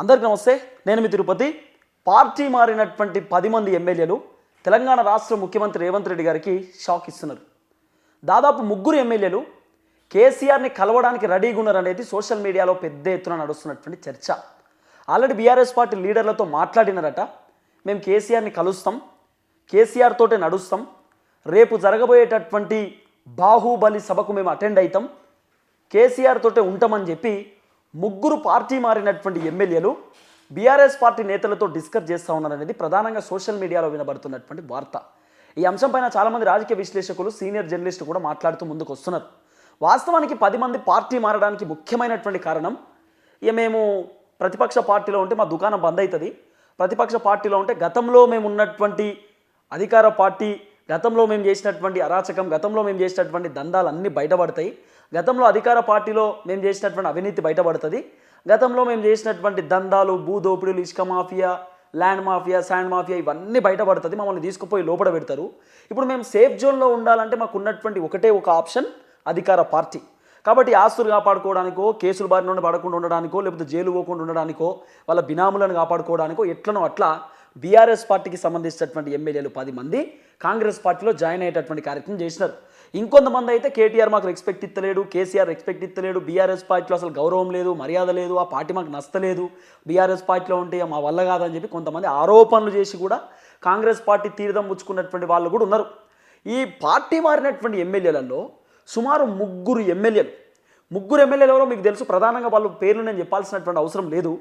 అందరికీ నమస్తే నేను మీ తిరుపతి. పార్టీ మారినటువంటి పది మంది ఎమ్మెల్యేలు తెలంగాణ రాష్ట్ర ముఖ్యమంత్రి రేవంత్ రెడ్డి గారికి షాక్ ఇస్తున్నారు. దాదాపు ముగ్గురు ఎమ్మెల్యేలు కేసీఆర్ని కలవడానికి రెడీగా ఉన్నారు అనేది సోషల్ మీడియాలో పెద్ద ఎత్తున నడుస్తున్నటువంటి చర్చ. ఆల్రెడీ బీఆర్ఎస్ పార్టీ లీడర్లతో మాట్లాడినారట మేము కేసీఆర్ని కలుస్తాం కేసీఆర్ తోటే నడుస్తాం రేపు జరగబోయేటటువంటి బాహుబలి సభకు మేము అటెండ్ అవుతాం కేసీఆర్ తోటే ఉంటామని చెప్పి ముగ్గురు పార్టీ మారినటువంటి ఎమ్మెల్యేలు బీఆర్ఎస్ పార్టీ నేతలతో డిస్కస్ చేస్తూ ఉన్నారనేది ప్రధానంగా సోషల్ మీడియాలో వినబడుతున్నటువంటి వార్త. ఈ అంశంపైన చాలామంది రాజకీయ విశ్లేషకులు సీనియర్ జర్నలిస్టు కూడా మాట్లాడుతూ ముందుకు వస్తున్నారు. వాస్తవానికి పది మంది పార్టీ మారడానికి ముఖ్యమైనటువంటి కారణం ఇక మేము ప్రతిపక్ష పార్టీలో ఉంటే మా దుకాణం బంద్ అవుతుంది ప్రతిపక్ష పార్టీలో ఉంటే గతంలో మేము ఉన్నటువంటి అధికార పార్టీ గతంలో మేము చేసినటువంటి అరాచకం గతంలో మేము చేసినటువంటి దందాలు అన్నీ బయటపడతాయి. గతంలో అధికార పార్టీలో మేము చేసినటువంటి అవినీతి బయటపడుతుంది. గతంలో మేము చేసినటువంటి దందాలు భూదోపిడీలు ఇసుక mafia land mafia sand mafia ఇవన్నీ బయటపడుతుంది. మమ్మల్ని తీసుకుపోయి లోపల పెడతారు. ఇప్పుడు మేము సేఫ్ జోన్లో ఉండాలంటే మాకు ఉన్నటువంటి ఒకటే ఒక ఆప్షన్ అధికార పార్టీ. కాబట్టి ఆస్తులు కాపాడుకోవడానికో కేసులు బారి నుండి పడకుండా ఉండడానికో లేకపోతే జైలు పోకుండా ఉండడానికో వాళ్ళ బినాములను కాపాడుకోవడానికో ఎట్లనో అట్లా బీఆర్ఎస్ పార్టీకి సంబంధించినటువంటి ఎమ్మెల్యేలు పది మంది కాంగ్రెస్ పార్టీలో జాయిన్ అయ్యేటటువంటి కార్యక్రమం చేసినారు. ఇంకొంతమంది అయితే కేటీఆర్ మాకు రెస్పెక్ట్ ఇస్తలేడు కేసీఆర్ రెస్పెక్ట్ ఇస్తలేడు బీఆర్ఎస్ పార్టీలో అసలు గౌరవం లేదు మర్యాద లేదు ఆ పార్టీ మాకు నచ్చలేదు బీఆర్ఎస్ పార్టీలో ఉంటే మా వల్ల కాదని చెప్పి కొంతమంది ఆరోపణలు చేసి కూడా కాంగ్రెస్ పార్టీ తీర్థం పుచ్చుకున్నటువంటి వాళ్ళు కూడా ఉన్నారు. ఈ పార్టీ మారినటువంటి ఎమ్మెల్యేలలో సుమారు ముగ్గురు ఎమ్మెల్యేలు ముగ్గురు ఎమ్మెల్యేలు ఎవరో మీకు తెలుసు ప్రధానంగా వాళ్ళ పేర్లు నేను చెప్పాల్సినటువంటి అవసరం లేదు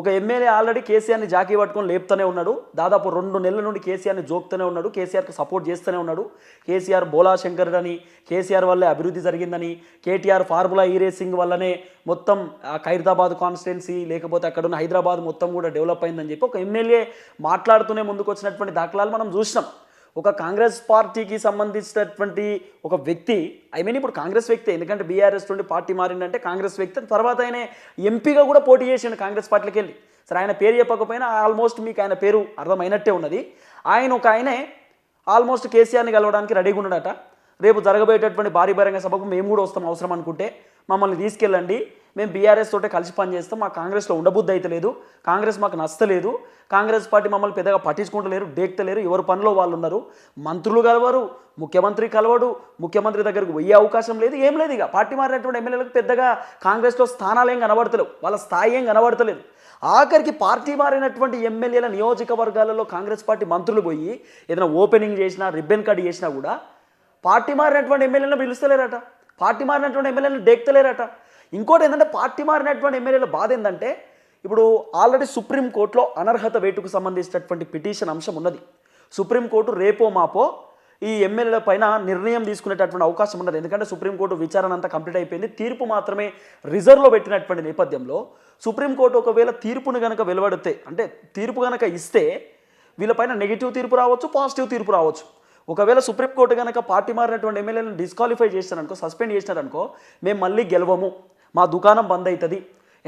ఒక ఎమ్మెల్యే ఆల్రెడీ కేసీఆర్ని జాకీ పట్టుకొని లేపుతూనే ఉన్నాడు. దాదాపు రెండు నెలల నుండి కేసీఆర్ని జోక్తూనే ఉన్నాడు. కేసీఆర్కి సపోర్ట్ చేస్తూనే ఉన్నాడు. కేసీఆర్ బోలా శంకర్ అని కేసీఆర్ వల్లే అభివృద్ధి జరిగిందని కేటీఆర్ ఫార్ములా ఈ రేసింగ్ వల్లనే మొత్తం ఖైరదాబాద్ కాన్స్టిట్యున్సీ లేకపోతే అక్కడ ఉన్న హైదరాబాద్ మొత్తం కూడా డెవలప్ అయిందని చెప్పి ఒక ఎమ్మెల్యే మాట్లాడుతూనే ముందుకు వచ్చినటువంటి దాఖలాలు మనం చూసినాం. ఒక కాంగ్రెస్ పార్టీకి సంబంధించినటువంటి ఒక వ్యక్తి ఐ మీన్ ఇప్పుడు కాంగ్రెస్ వ్యక్తి ఎందుకంటే బీఆర్ఎస్ నుండి పార్టీ మారిందంటే కాంగ్రెస్ వ్యక్తి తర్వాత ఆయన ఎంపీగా కూడా పోటీ చేసిండు కాంగ్రెస్ పార్టీకి వెళ్ళి. సరే ఆయన పేరు చెప్పకపోయినా ఆల్మోస్ట్ మీకు ఆయన పేరు అర్థమైనట్టే ఉన్నది. ఆయన ఒక ఆయనే ఆల్మోస్ట్ కేసీఆర్ని కలవడానికి రెడీగా ఉన్నాడట. రేపు జరగబోయేటటువంటి భారీ బహిరంగ సభకు మేము కూడా వస్తాం అవసరం అనుకుంటే. మమ్మల్ని తీసుకెళ్ళండి. మేము బీఆర్ఎస్ తోటే కలిసి పనిచేస్తాం మా కాంగ్రెస్లో ఉండబుద్ధి అయితే లేదు. కాంగ్రెస్ మాకు నచ్చలేదు. కాంగ్రెస్ పార్టీ మమ్మల్ని పెద్దగా పట్టించుకుంటలేరు డేక్తలేరు ఎవరు పనిలో వాళ్ళు ఉన్నారు. మంత్రులు కలవరు ముఖ్యమంత్రి కలవడు ముఖ్యమంత్రి దగ్గరకు పోయే అవకాశం లేదు ఏం లేదు ఇక. పార్టీ మారినటువంటి ఎమ్మెల్యేలకు పెద్దగా కాంగ్రెస్లో స్థానాలు ఏం కనబడతలేవు. వాళ్ళ స్థాయి ఏం కనబడతలేదు. ఆఖరికి పార్టీ మారినటువంటి ఎమ్మెల్యేల నియోజకవర్గాలలో కాంగ్రెస్ పార్టీ మంత్రులు పోయి ఏదైనా ఓపెనింగ్ చేసినా రిబ్బన్ కట్ చేసినా కూడా పార్టీ మారినటువంటి ఎమ్మెల్యేలను పిలుస్తలేరట. పార్టీ మారినటువంటి ఎమ్మెల్యేలను డేక్తలేరట ఇంకోటి ఏంటంటే పార్టీ మారినటువంటి ఎమ్మెల్యేల బాధ ఏంటంటే ఇప్పుడు ఆల్రెడీ సుప్రీంకోర్టులో అనర్హత వేటుకు సంబంధించినటువంటి పిటిషన్ అంశం ఉన్నది. సుప్రీంకోర్టు రేపో మాపో ఈ ఎమ్మెల్యేల పైన నిర్ణయం తీసుకునేటటువంటి అవకాశం ఉన్నది. ఎందుకంటే సుప్రీంకోర్టు విచారణ అంతా కంప్లీట్ అయిపోయింది. తీర్పు మాత్రమే రిజర్వ్లో పెట్టినటువంటి నేపథ్యంలో సుప్రీంకోర్టు ఒకవేళ తీర్పును కనుక వెలువడితే అంటే తీర్పు కనుక ఇస్తే వీళ్ళపైన నెగిటివ్ తీర్పు రావచ్చు పాజిటివ్ తీర్పు రావచ్చు. ఒకవేళ సుప్రీంకోర్టు కనుక పార్టీ మారినటువంటి ఎమ్మెల్యేలను డిస్క్వాలిఫై చేశారనుకో సస్పెండ్ చేసినారనుకో మేము మళ్ళీ గెలవము. మా దుకాణం బంద్ అవుతుంది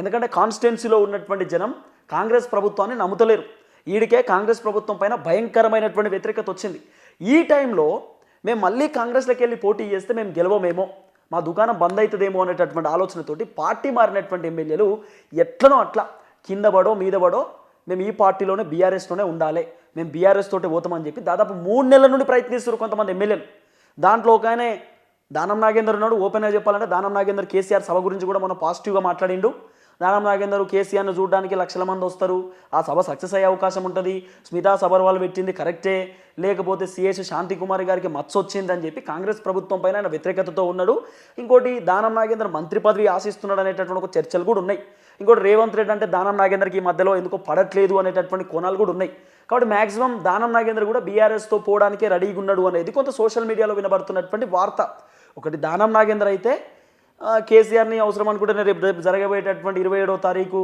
ఎందుకంటే కాన్స్టిట్యున్సీలో ఉన్నటువంటి జనం కాంగ్రెస్ ప్రభుత్వాన్ని నమ్ముతలేరు. ఈడికే కాంగ్రెస్ ప్రభుత్వం పైన భయంకరమైనటువంటి వ్యతిరేకత వచ్చింది. ఈ టైంలో మేము మళ్ళీ కాంగ్రెస్లోకి వెళ్ళి పోటీ చేస్తే మేము గెలవమేమో మా దుకాణం బంద్ అవుతుందేమో అనేటటువంటి ఆలోచనతోటి పార్టీ మారినటువంటి ఎమ్మెల్యేలు ఎట్లనో అట్లా కింద పడో మీద పడో మేము ఈ పార్టీలోనే బీఆర్ఎస్లోనే ఉండాలి. మేము బీఆర్ఎస్ తోటి పోతామని చెప్పి దాదాపు మూడు నెలల నుండి ప్రయత్నిస్తారు కొంతమంది ఎమ్మెల్యేలు. దాంట్లో ఒక దానం నాగేందర్ ఉన్నాడు. ఓపెన్గా చెప్పాలంటే దానం నాగేందర్ కేసీఆర్ సభ గురించి కూడా మనం పాజిటివ్గా మాట్లాడిండు. దానం నాగేందర్ కేసీఆర్ను చూడడానికి లక్షల మంది వస్తారు. ఆ సభ సక్సెస్ అయ్యే అవకాశం ఉంటుంది. స్మితా సబర్వాల్ పెట్టింది కరెక్టే. లేకపోతే సిఎస్ శాంతికుమారి గారికి మచ్చ అని చెప్పి కాంగ్రెస్ ప్రభుత్వం పైన ఆయన వ్యతిరేకతతో ఉన్నాడు. ఇంకోటి దానం నాగేందర్ మంత్రి పదవి ఆశిస్తున్నాడు అనేటటువంటి ఒక చర్చలు కూడా ఉన్నాయి. ఇంకోటి రేవంత్ రెడ్డి అంటే దానం నాగేందర్కి ఈ మధ్యలో ఎందుకో పడట్లేదు అనేటటువంటి కోణాలు కూడా ఉన్నాయి. కాబట్టి మ్యాక్సిమం దానం నాగేందర్ కూడా బీఆర్ఎస్తో పోవడానికే రెడీగా ఉన్నాడు అనేది కొంత సోషల్ మీడియాలో వినబడుతున్నటువంటి వార్త. ఒకటి దానం నాగేందర్ అయితే కేసీఆర్ని అవసరం అనుకుంటే రేపు రేపు జరగబోయేటటువంటి ఇరవై ఏడో తారీఖు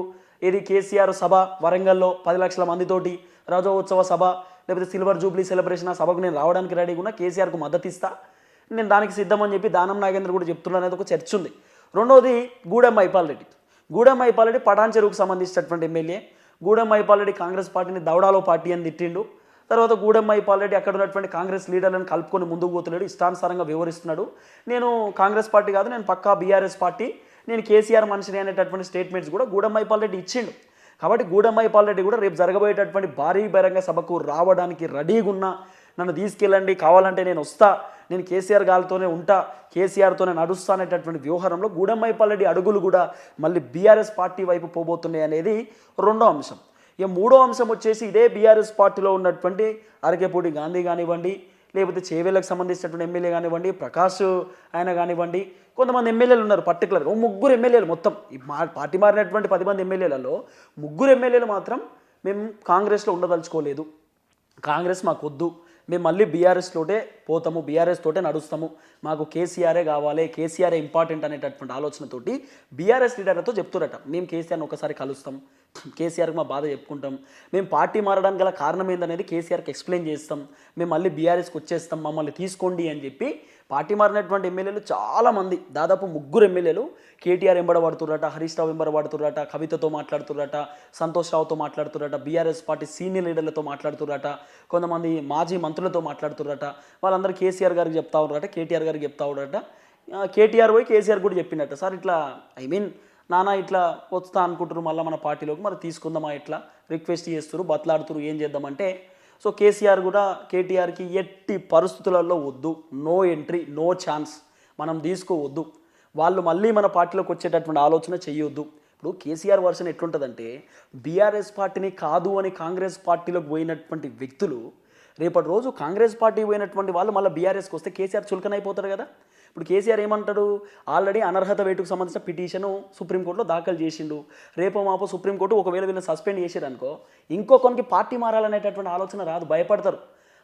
ఇది కేసీఆర్ సభ వరంగల్లో పది లక్షల మందితోటి రజోత్సవ సభ లేకపోతే సిల్వర్ జూబ్లీ సెలబ్రేషన్ ఆ సభకు నేను రావడానికి రెడీగా ఉన్నా కేసీఆర్కు మద్దతు ఇస్తా. నేను దానికి సిద్ధమని చెప్పి దానం నాగేంద్ర కూడా చెప్తున్నా అనేది ఒక చర్చ ఉంది. రెండవది గూడెం మైపాల్ రెడ్డి. గూడెం మైపాల్ రెడ్డి పటాన్ చెరువుకు సంబంధించినటువంటి ఎమ్మెల్యే. గూడెం మైపాల్ రెడ్డి కాంగ్రెస్ పార్టీని దౌడాలో పార్టీ అని తిట్టిండు. తర్వాత గూడెం పాలరెడ్డి రెడ్డి అక్కడ ఉన్నటువంటి కాంగ్రెస్ లీడర్లను కలుపుకొని ముందుకు పోతున్నాడు ఇష్టానుసారంగా వివరిస్తున్నాడు. నేను కాంగ్రెస్ పార్టీ కాదు నేను పక్కా బీఆర్ఎస్ పార్టీ. నేను కేసీఆర్ మనిషిని అనేటటువంటి స్టేట్మెంట్స్ కూడా గూడెం పాలరెడ్డి ఇచ్చిండు. కాబట్టి గూడెంమైపాల్ పాలరెడ్డి కూడా రేపు జరగబోయేటటువంటి భారీ బహిరంగ సభకు రావడానికి రెడీగా ఉన్నా. నన్ను తీసుకెళ్ళండి కావాలంటే నేను వస్తా. నేను కేసీఆర్ గారితోనే ఉంటా కేసీఆర్తోనే నడుస్తా అనేటటువంటి వ్యవహారంలో గూడెంమైపాల్ పాలరెడ్డి అడుగులు కూడా మళ్ళీ బీఆర్ఎస్ పార్టీ వైపు పోబోతున్నాయి అనేది రెండో అంశం. ఇక మూడో అంశం వచ్చేసి ఇదే బీఆర్ఎస్ పార్టీలో ఉన్నటువంటి అరకేపూడి గాంధీ కానివ్వండి లేకపోతే చేవేళ్ళకు సంబంధించినటువంటి ఎమ్మెల్యే కానివ్వండి ప్రకాష్ ఆయన కానివ్వండి కొంతమంది ఎమ్మెల్యేలు ఉన్నారు పర్టికులర్ ఓ ముగ్గురు ఎమ్మెల్యేలు మొత్తం. ఈ మా పార్టీ మారినటువంటి పది మంది ఎమ్మెల్యేలలో ముగ్గురు ఎమ్మెల్యేలు మాత్రం మేము కాంగ్రెస్లో ఉండదలుచుకోలేదు. కాంగ్రెస్ మాకు వద్దు మేము మళ్ళీ బీఆర్ఎస్లోటే పోతాము బీఆర్ఎస్ తోటే నడుస్తాము. మాకు కేసీఆరే కావాలి కేసీఆరే ఇంపార్టెంట్ అనేటటువంటి ఆలోచనతోటి బీఆర్ఎస్ లీడర్లతో చెప్తురట. మేము కేసీఆర్ని ఒకసారి కలుస్తాం. కేసీఆర్కి మా బాధ చెప్పుకుంటాం. మేము పార్టీ మారడానికి గల కారణం ఏందనేది కేసీఆర్కి ఎక్స్ప్లెయిన్ చేస్తాం. మేము మళ్ళీ బీఆర్ఎస్కి వచ్చేస్తాం మమ్మల్ని తీసుకోండి అని చెప్పి పార్టీ మారినటువంటి ఎమ్మెల్యేలు చాలామంది. దాదాపు ముగ్గురు ఎమ్మెల్యేలు కేటీఆర్ ఎంబడబడుతుర్రట హరీష్ రావు ఎంబడబడుతుర్రట కవితతో మాట్లాడుతుర్రట సంతోష్ రావుతో మాట్లాడుతుర్రట బీఆర్ఎస్ పార్టీ సీనియర్ లీడర్లతో మాట్లాడుతుర్రట కొంతమంది మాజీ మంత్రులతో మాట్లాడుతుర్రట వాళ్ళందరూ కేసీఆర్ గారికి చెప్తా ఉన్నారట కేటీఆర్ గారికి చెప్తా ఉన్నారట. కేటీఆర్ పోయి కేసీఆర్ కూడా చెప్పినట్ట. సార్ ఇట్లా ఐ మీన్ నానా ఇట్లా వస్తా అనుకుంటారు మళ్ళీ మన పార్టీలోకి. మరి తీసుకుందామా ఇట్లా? రిక్వెస్ట్ చేస్తారు బతలాడుతురు ఏం చేద్దామంటే. సో కేసీఆర్ కూడా కేటీఆర్కి ఎట్టి పరిస్థితులలో వద్దు. No entry no chance. మనం తీసుకోవద్దు. వాళ్ళు మళ్ళీ మన పార్టీలోకి వచ్చేటటువంటి ఆలోచన చేయొద్దు ఇప్పుడు కేసీఆర్ వర్షన్ ఎట్లుంటుందంటే బీఆర్ఎస్ పార్టీని కాదు అని కాంగ్రెస్ పార్టీలోకి పోయినటువంటి వ్యక్తులు రేపటి రోజు కాంగ్రెస్ పార్టీ పోయినటువంటి వాళ్ళు మళ్ళీ బీఆర్ఎస్కి వస్తే కేసీఆర్ చులకన అయిపోతారు కదా. ఇప్పుడు కేసీఆర్ ఏమంటాడు? ఆల్రెడీ అనర్హత వేటుకు సంబంధించిన పిటిషను సుప్రీంకోర్టులో దాఖలు చేసిండు. రేపో మాపో సుప్రీంకోర్టు ఒకవేళ వీళ్ళని సస్పెండ్ చేసారనుకో ఇంకొకరికి పార్టీ మారాలనేటటువంటి ఆలోచన రాదు భయపడతారు.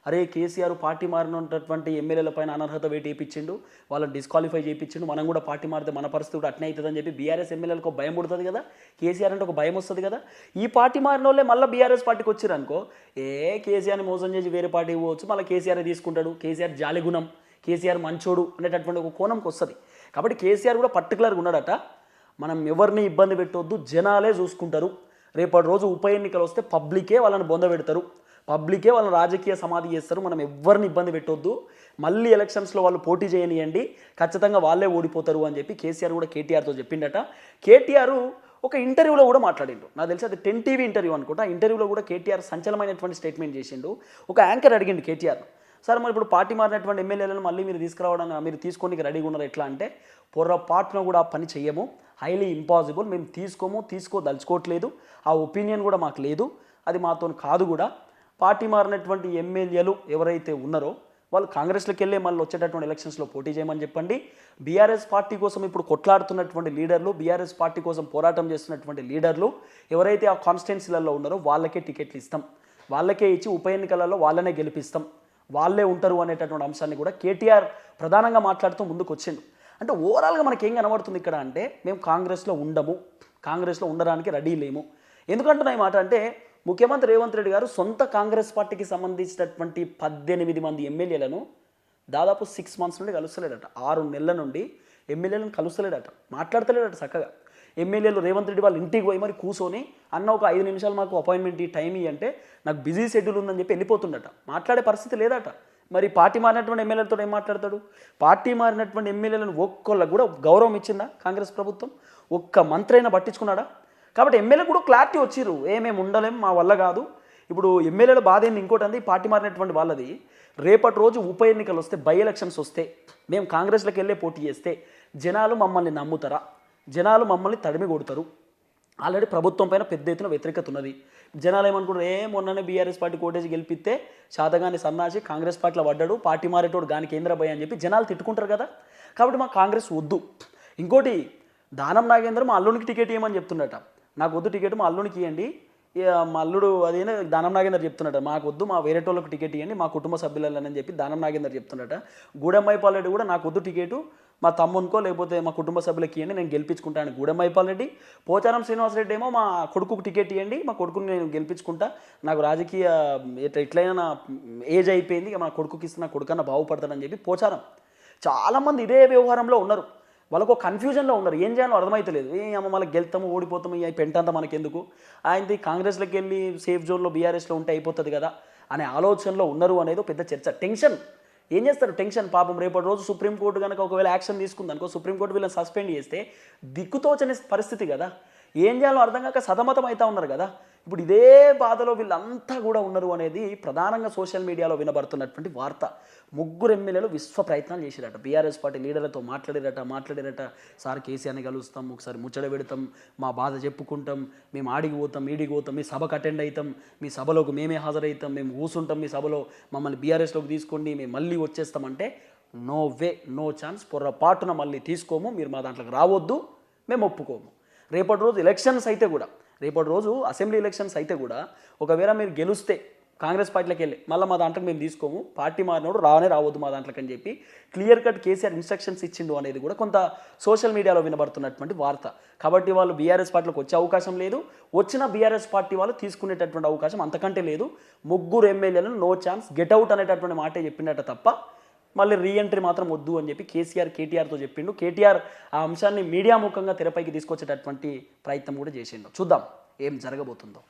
అరే కేసీఆర్ పార్టీ మారినటువంటి ఎమ్మెల్యేల పైన అనర్హత వేటు వేయించిండు వాళ్ళని డిస్క్వాలిఫై చేయించిండు మనం కూడా పార్టీ మారితే మన పరిస్థితి కూడా అట్నే అవుతుందని చెప్పి బీఆర్ఎస్ ఎమ్మెల్యేలకు భయం పుడుతుంది కదా? కేసీఆర్ అంటే ఒక భయం వస్తుంది కదా? ఈ పార్టీ మారిన వాళ్ళే మళ్ళీ బీఆర్ఎస్ పార్టీకి వచ్చారనుకో ఏ కేసీఆర్ని మోసం చేసి వేరే పార్టీకి పోవచ్చు మళ్ళీ కేసీఆర్ తీసుకుంటాడు. కేసీఆర్ జాలి గుణం కేసీఆర్ మంచోడు అనేటటువంటి ఒక కోణంకి వస్తుంది. కాబట్టి కేసీఆర్ కూడా పర్టికులర్గా ఉన్నాడట. మనం ఎవరిని ఇబ్బంది పెట్టొద్దు జనాలే చూసుకుంటారు. రేపటి రోజు ఉప ఎన్నికలు వస్తే పబ్లికే వాళ్ళని బొంద పెడతారు. పబ్లికే వాళ్ళని రాజకీయ సమాధి చేస్తారు. మనం ఎవరిని ఇబ్బంది పెట్టొద్దు. మళ్ళీ ఎలక్షన్స్లో వాళ్ళు పోటీ చేయనియండి. ఖచ్చితంగా వాళ్ళే ఓడిపోతారు అని చెప్పి కేసీఆర్ కూడా కేటీఆర్తో చెప్పిండట. కేటీఆర్ ఒక ఇంటర్వ్యూలో కూడా మాట్లాడిండు. నాకు తెలిసి అది టెన్ టీవీ ఇంటర్వ్యూ అనుకుంటా. ఇంటర్వ్యూలో కూడా కేటీఆర్ సంచలనమైనటువంటి స్టేట్మెంట్ చేసిండు. ఒక యాంకర్ అడిగిండు కేటీఆర్ సార్ మరి ఇప్పుడు పార్టీ మారినటువంటి ఎమ్మెల్యేలను మళ్ళీ మీరు తీసుకురావడానికి మీరు తీసుకోనికి రెడీగా ఉన్నారు ఎట్లా అంటే పొర్రపాటున కూడా పని చెయ్యము. హైలీ ఇంపాసిబుల్ మేము తీసుకోము తీసుకోదలుచుకోవట్లేదు ఆ ఒపీనియన్ కూడా మాకు లేదు. అది మాతో కాదు కూడా. పార్టీ మారినటువంటి ఎమ్మెల్యేలు ఎవరైతే ఉన్నారో వాళ్ళు కాంగ్రెస్లోకి వెళ్ళే మళ్ళీ వచ్చేటటువంటి ఎలక్షన్స్లో పోటీ చేయమని చెప్పండి. బీఆర్ఎస్ పార్టీ కోసం ఇప్పుడు కొట్లాడుతున్నటువంటి లీడర్లు బీఆర్ఎస్ పార్టీ కోసం పోరాటం చేస్తున్నటువంటి లీడర్లు ఎవరైతే ఆ కాన్స్టిట్యున్సీలలో ఉన్నారో వాళ్ళకే టికెట్లు ఇస్తాం. వాళ్ళకే ఇచ్చి ఉప ఎన్నికలలో వాళ్ళనే గెలిపిస్తాం. వాళ్ళే ఉంటారు అనేటటువంటి అంశాన్ని కూడా కేటీఆర్ ప్రధానంగా మాట్లాడుతూ ముందుకు వచ్చిండు అంటే ఓవరాల్గా మనకి ఏం కనబడుతుంది ఇక్కడ అంటే మేము కాంగ్రెస్లో ఉండము కాంగ్రెస్లో ఉండడానికి రెడీ లేము. ఎందుకంటున్నా ఈ మాట అంటే ముఖ్యమంత్రి రేవంత్ రెడ్డి గారు సొంత కాంగ్రెస్ పార్టీకి సంబంధించినటువంటి పద్దెనిమిది మంది ఎమ్మెల్యేలను దాదాపు సిక్స్ మంత్స్ నుండి కలుస్తలేడట. ఆరు నెలల నుండి ఎమ్మెల్యేలను కలుస్తలేడట. మాట్లాడతలేడట చక్కగా. ఎమ్మెల్యేలు రేవంత్ రెడ్డి వాళ్ళ ఇంటికి పోయి మరి కూర్చొని అన్న ఒక ఐదు నిమిషాలు మాకు అపాయింట్మెంట్ ఈ టైం అంటే నాకు బిజీ షెడ్యూల్ ఉందని చెప్పి వెళ్ళిపోతుండట మాట్లాడే పరిస్థితి లేదట. మరి పార్టీ మారినటువంటి ఎమ్మెల్యేలతో ఏం మాట్లాడతాడు? పార్టీ మారినటువంటి ఎమ్మెల్యేలను ఒక్కళ్ళకు కూడా గౌరవం ఇచ్చిందా కాంగ్రెస్ ప్రభుత్వం? ఒక్క మంత్రి అయినా పట్టించుకున్నాడా? కాబట్టి ఎమ్మెల్యే కూడా క్లారిటీ వచ్చిర్రు. ఏమేమి ఉండలేం మా వల్ల కాదు. ఇప్పుడు ఎమ్మెల్యేల బాధ ఏంది? ఇంకోటి అంది పార్టీ మారినటువంటి వాళ్ళది రేపటి రోజు ఉప ఎన్నికలు వస్తే బై ఎలక్షన్స్ వస్తే మేము కాంగ్రెస్లోకి వెళ్ళే పోటీ చేస్తే జనాలు మమ్మల్ని నమ్ముతారా? జనాలు మమ్మల్ని తడిమి కొడతారు. ఆల్రెడీ ప్రభుత్వం పైన పెద్ద ఎత్తున వ్యతిరేకత ఉన్నది. జనాలు ఏమనుకుంటారు? ఏ మొన్ననే బీఆర్ఎస్ పార్టీ కోటేజ్ గెలిపిస్తే శాతగాని సన్నాసి కాంగ్రెస్ పార్టీలో పడ్డాడు పార్టీ మారేటోడు గాని కేంద్ర భయ అని చెప్పి జనాలు తిట్టుకుంటారు కదా. కాబట్టి మా కాంగ్రెస్ వద్దు. ఇంకోటి దానం నాగేంద్ర మా అల్లునికి టికెట్ ఇవ్వమని చెప్తుండట. నాకు వద్దు టికెట్ మా అల్లునికి ఇవ్వండి మా అల్లుడు అదేనా దానం నాగేందర్ చెప్తున్నాడు మాకు వద్దు మా వేరే వాళ్ళకి టికెట్ ఇవ్వండి మా కుటుంబ సభ్యులని చెప్పి దానం నాగేందర్ చెప్తున్నట గూడెంమైపాల్ పాలెడ్డి కూడా నాకు వద్దు టికెటు మా తమ్మునికో లేకపోతే మా కుటుంబ సభ్యులకి ఇవ్వండి నేను గెలిపించుకుంటాను. గూడెంమైపాల్ రెడ్డి పోచారం శ్రీనివాసరెడ్డి ఏమో మా కొడుకుకు టికెట్ ఇవ్వండి మా కొడుకుని నేను గెలిపించుకుంటా. నాకు రాజకీయ ఎట్లయినా నా ఏజ్ అయిపోయింది మా కొడుకుకి ఇస్తే నా కొడుకన్నా బాగుపడతానని చెప్పి పోచారం. చాలామంది ఇదే వ్యవహారంలో ఉన్నారు. వాళ్ళకు ఒక కన్ఫ్యూజన్లో ఉన్నారు. ఏం చేయాలో అర్థమవుతలేదు ఏ అమ్మ మళ్ళీ గెలుతాము ఓడిపోతాము ఈ పెంటంతా మనకెందుకు? ఆయనది కాంగ్రెస్లోకి వెళ్ళి సేఫ్ జోన్లో బీఆర్ఎస్లో ఉంటే అయిపోతుంది కదా అనే ఆలోచనలో ఉన్నారు అనేది పెద్ద చర్చ. టెన్షన్ ఏం చేస్తారు? టెన్షన్ పాపం. రేపటి రోజు సుప్రీంకోర్టు కనుక ఒకవేళ యాక్షన్ తీసుకుంది అనుకో సుప్రీంకోర్టు వీళ్ళని సస్పెండ్ చేస్తే దిక్కుతోచని పరిస్థితి కదా. ఏం చేయాలో అర్థం కాక సతమతం అవుతా ఉన్నారు కదా. ఇప్పుడు ఇదే బాధలో వీళ్ళంతా కూడా ఉన్నారు అనేది ప్రధానంగా సోషల్ మీడియాలో వినబడుతున్నటువంటి వార్త. ముగ్గురు ఎమ్మెల్యేలు విశ్వ ప్రయత్నాలు చేసిరట బీఆర్ఎస్ పార్టీ లీడర్లతో మాట్లాడిరట మాట్లాడిరట. సార్ కేసీఆర్ని కలుస్తాం ఒకసారి ముచ్చట పెడతాం మా బాధ చెప్పుకుంటాం మేము ఆడికి పోతాం ఈడికి పోతాం మీ సభకు అటెండ్ అవుతాం మీ సభలోకి మేమే హాజరవుతాం మేము కూర్చుంటాం మీ సభలో మమ్మల్ని బీఆర్ఎస్లోకి తీసుకోండి మేము మళ్ళీ వచ్చేస్తామంటే నో వే నో ఛాన్స్ పొర్రపాటున మళ్ళీ తీసుకోము మీరు మా దాంట్లోకి రావద్దు మేము ఒప్పుకోము. రేపటి రోజు ఎలక్షన్స్ అయితే కూడా రేపటి రోజు అసెంబ్లీ ఎలక్షన్స్ అయితే కూడా ఒకవేళ మీరు గెలుస్తే కాంగ్రెస్ పార్టీలోకి వెళ్ళి మళ్ళీ మా దాంట్లోకి మేము తీసుకోము పార్టీ మారినోడు రానే రావద్దు మా దాంట్లోకి అని చెప్పి క్లియర్ కట్ కేసీఆర్ ఇన్స్ట్రక్షన్స్ ఇచ్చిండు అనేది కూడా కొంత సోషల్ మీడియాలో వినబడుతున్నటువంటి వార్త. కాబట్టి వాళ్ళు బీఆర్ఎస్ పార్టీలోకి వచ్చే అవకాశం లేదు. వచ్చిన బీఆర్ఎస్ పార్టీ వాళ్ళు తీసుకునేటటువంటి అవకాశం అంతకంటే లేదు. ముగ్గురు ఎమ్మెల్యేలను నో ఛాన్స్ గెట్ అవుట్ అనేటటువంటి మాటే చెప్పినట్ట తప్ప మళ్ళీ రీఎంట్రీ మాత్రం వద్దు అని చెప్పి కేసీఆర్ కేటీఆర్తో చెప్పిండు. కేటీఆర్ ఆ అంశాన్ని మీడియా ముఖంగా తెరపైకి తీసుకొచ్చేటటువంటి ప్రయత్నం కూడా చేసిండు. చూద్దాం ఏం జరగబోతుందో.